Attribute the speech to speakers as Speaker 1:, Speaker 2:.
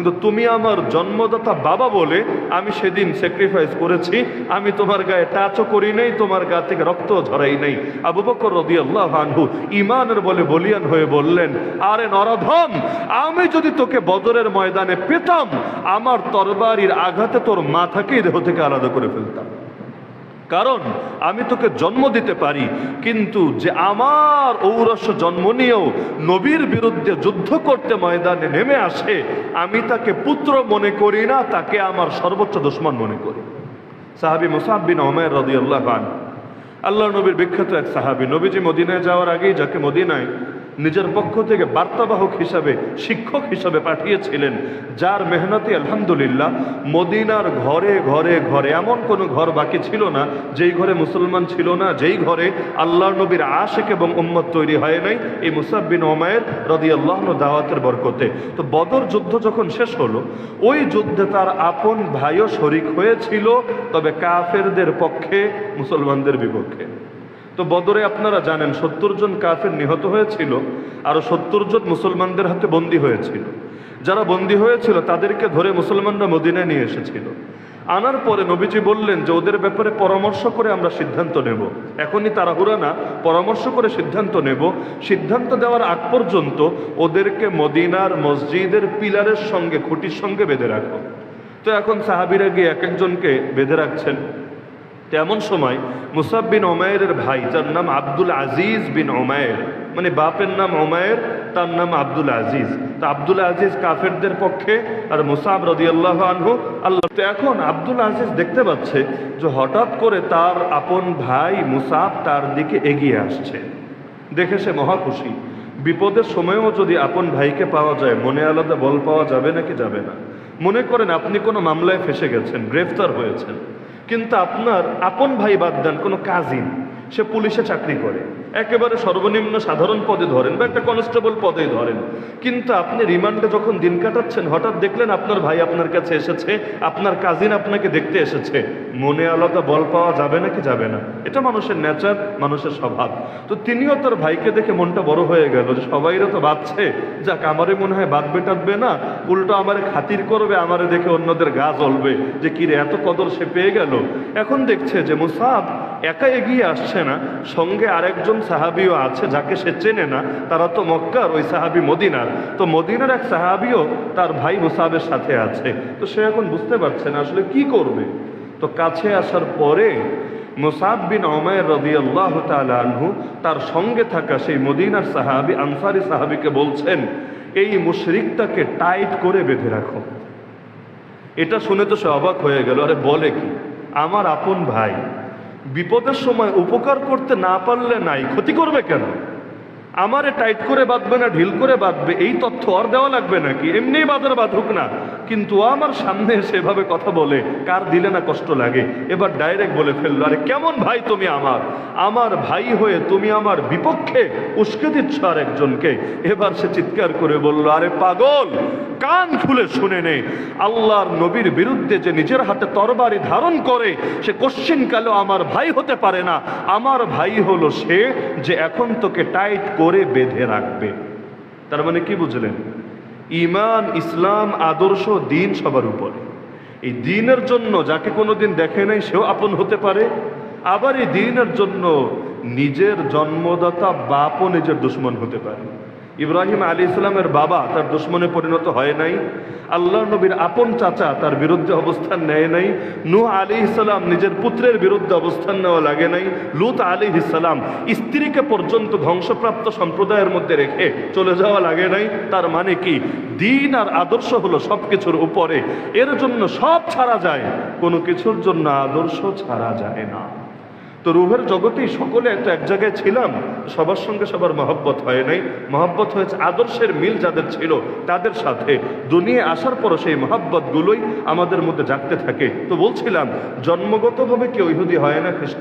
Speaker 1: কিন্তু তুমি আমার জন্মদাতা বাবা বলে আমি সেদিন স্যাক্রিফাইস করেছি। আমি তোমার গায়ে টাচও করি নাই, তোমার গা থেকে রক্ত ঝরাই নাই। আবু বকর রদি আল্লাহ আনহু ইমানের বলে বলিয়ান হয়ে বললেন, আরে নরধম, আমি যদি তোকে বদরের ময়দানে পেতাম, আমার তরবারির আঘাতে তোর মাথাকেই দেহ থেকে আলাদা করে ফেলতাম। কারণ আমি তোকে জন্ম দিতে পারি। কিন্তু যে আমার ঔরস জন্ম নিয়েও নবীর বিরুদ্ধে যুদ্ধ করতে ময়দানে নেমে আসে, আমি তাকে পুত্র মনে করি না, তাকে আমার সর্বোচ্চ দুশ্মন মনে করি। সাহাবি মুসাব বিন ওমের রদি আল্লাহ আল্লাহ নবীর বিখ্যাত এক সাহাবি, নবীজি মদিনায় যাওয়ার আগেই যাকে মদিনায় নিজের পক্ষ থেকে বার্তাবাহক হিসাবে শিক্ষক হিসাবে পাঠিয়েছিলেন। যার মেহনতি আলহামদুলিল্লাহ, মদিনার ঘরে ঘরে ঘরে এমন কোনো ঘর বাকি ছিল না, যেই ঘরে মুসলমান ছিল না, যেই ঘরে আল্লাহ নবীর আশেক এবং উম্মত তৈরি হয় নাই, এই মুসাব্বিন ওমায়ের রদি আল্লাহ দাওয়াতের বরকতে। তো বদর যুদ্ধ যখন শেষ হলো, ওই যুদ্ধে তার আপন ভাইও শরিক হয়েছিল, তবে কাফেরদের পক্ষে মুসলমানদের বিপক্ষে। তো বদরে আপনারা জানেন, সত্তর জন কাফের নিহত হয়েছিল আরও সত্তর জন মুসলমানদের হাতে বন্দী হয়েছিল। যারা বন্দী হয়েছিল, তাদেরকে ধরে মুসলমানরা মদিনায় নিয়ে এসেছিল। আনার পরে নবীজি বললেন যে, ওদের ব্যাপারে পরামর্শ করে আমরা সিদ্ধান্ত নেব। এখনই তাড়াহুড়া না, পরামর্শ করে সিদ্ধান্ত নেব। সিদ্ধান্ত দেওয়ার আগ পর্যন্ত ওদেরকে মদিনার মসজিদের পিলারের সঙ্গে, খুঁটির সঙ্গে বেঁধে রাখো। তো এখন সাহাবিরা গিয়ে এক একজনকে বেঁধে রাখছেন। তেমন সময় মুসাব বিন ওমায়ের ভাই, যার নাম আব্দুল আজিজ বিন ওমায়ের মানে বাপের নাম ওমায়ের তার নাম আব্দুল আজিজ। তা আব্দুল আজিজ কাফেরদের পক্ষে আর মুসাব রদি আল্লাহ আনহু, আল্লাহ তো এখন আব্দুল আজিজ দেখতে পাচ্ছে যে হঠাৎ করে তার আপন ভাই মুসাব তার দিকে এগিয়ে আসছে। দেখে সে মহা খুশি। বিপদের সময়ও যদি আপন ভাইকে পাওয়া যায়, মনে আলাদা বল পাওয়া যাবে নাকি যাবে না? মনে করেন আপনি কোনো মামলায় ফেসে গেছেন, গ্রেফতার হয়েছেন। কিন্তু আপনার আপন ভাই বাদ দেন কোনো কাজিন সে পুলিশে চাকরি করে। একেবারে সর্বনিম্ন সাধারণ পদে ধরেন বা একটা কনস্টেবল পদে ধরেন। কিন্তু আপনি রিমান্ডে যখন দিন কাটাচ্ছেন, হঠাৎ দেখলেন আপনার ভাই আপনার কাছে এসেছে, আপনার কাজিন আপনাকে দেখতে এসেছে। মনে আলাদা বল পাওয়া যাবে নাকি যাবে না? এটা মানুষের নেচার মানুষের স্বভাব। তো তিনিও তার ভাইকে দেখে মনটা বড় হয়ে গেল যে সবাইরা তো বাঁচছে যাক, আমারে মনে হয় বাঁধবে টাঁধবে না, উল্টো আমারে খাতির করবে, আমারে দেখে অন্যদের গা জ্বলবে। যে কিরে, এত কদর সে পেয়ে গেল। এখন দেখছে যে মুসাব একা এগিয়ে আসছে না, সঙ্গে আরেকজন সাহাবিও আছে যাকে সে চেনে না, তারা তো মক্কার ওই সাহাবি মদিনার। তো মদিনার এক সাহাবিও তার ভাই মুসাবের সাথে আছে। তো সে এখন বুঝতে পারছে না আসলে কি করবে। তো কাছে আসার পরে মুসাব বিন ওমায়ের রদি আল্লাহ আনহু তার সঙ্গে থাকা সেই মদিনার সাহাবি, আনসারি সাহাবিকে বলছেন, এই মুশরিকটাকে টাইট করে বেঁধে রাখো। এটা শুনে তো সে অবাক হয়ে গেল, আরে বলে কি? আমার আপন ভাই। বিপদের সময় উপকার করতে না পারলে নাই ক্ষতি করবে কেন? আমারে টাইট করে বাঁধবে না, ঢিল করে বাঁধবে, এই তথ্য আর দেওয়া লাগবে নাকি? এমনি বাঁধার বাঁধুক না। কিন্তু আমার সামনে এসে এভাবে কথা বলে, কার দিলে না কষ্ট লাগে? এবার ডাইরেক্ট বলে ফেলল, আরে কেমন ভাই তুমি আমার? আমার ভাই হয়ে তুমি আমার বিপক্ষে উস্কে দিচ্ছ আর একজনকে? এবার সে চিৎকার করে বলল, আরে পাগল, কান খুলে শুনে নে। আল্লাহর নবীর বিরুদ্ধে যে নিজের হাতে তরবারি ধারণ করে, সে কোশ্চিনকালেও আমার ভাই হতে পারে না। আমার ভাই হলো সে যে এখন তোকে টাইট করে বেঁধে রাখবে। তার মানে কি বুঝলেন? ইমান ইসলাম, আদর্শ দিন সবার উপরে। এই দিনের জন্য যাকে কোনো দিন দেখে নাই, সেও আপন হতে পারে। আবার এই দিনের জন্য নিজের জন্মদাতা, বাপও নিজের দুশ্মন হতে পারে। ইব্রাহিম আলী ইসলামের বাবা তার দুশ্মনে পরিণত হয় নাই। আল্লাহ নবীর আপন চাচা তার বিরুদ্ধে অবস্থান নেয় নাই। নূহ আলী ইসলাম নিজের পুত্রের বিরুদ্ধে অবস্থান নেওয়া লাগে নাই। লুত আলী ইসলাম স্ত্রীকে পর্যন্ত ধ্বংসপ্রাপ্ত সম্প্রদায়ের মধ্যে রেখে চলে যাওয়া লাগে নাই। তার মানে কি? দিন আর আদর্শ হলো সব কিছুর উপরে। এর জন্য সব ছাড়া যায়, কোনো কিছুর জন্য আদর্শ ছাড়া যায় না। তো রুহের জগতেই সকলে তো এক জায়গায় ছিলাম। সবার সঙ্গে সবার মহব্বত হয় নাই। মহব্বত হয়েছে আদর্শের মিল যাদের ছিল তাদের সাথে। দুনিয়া আসার পরও সেই মহব্বতগুলোই আমাদের মধ্যে জাগতে থাকে। তো বলছিলাম, জন্মগতভাবে কেউ ইহুদি হয় না, খ্রিস্টান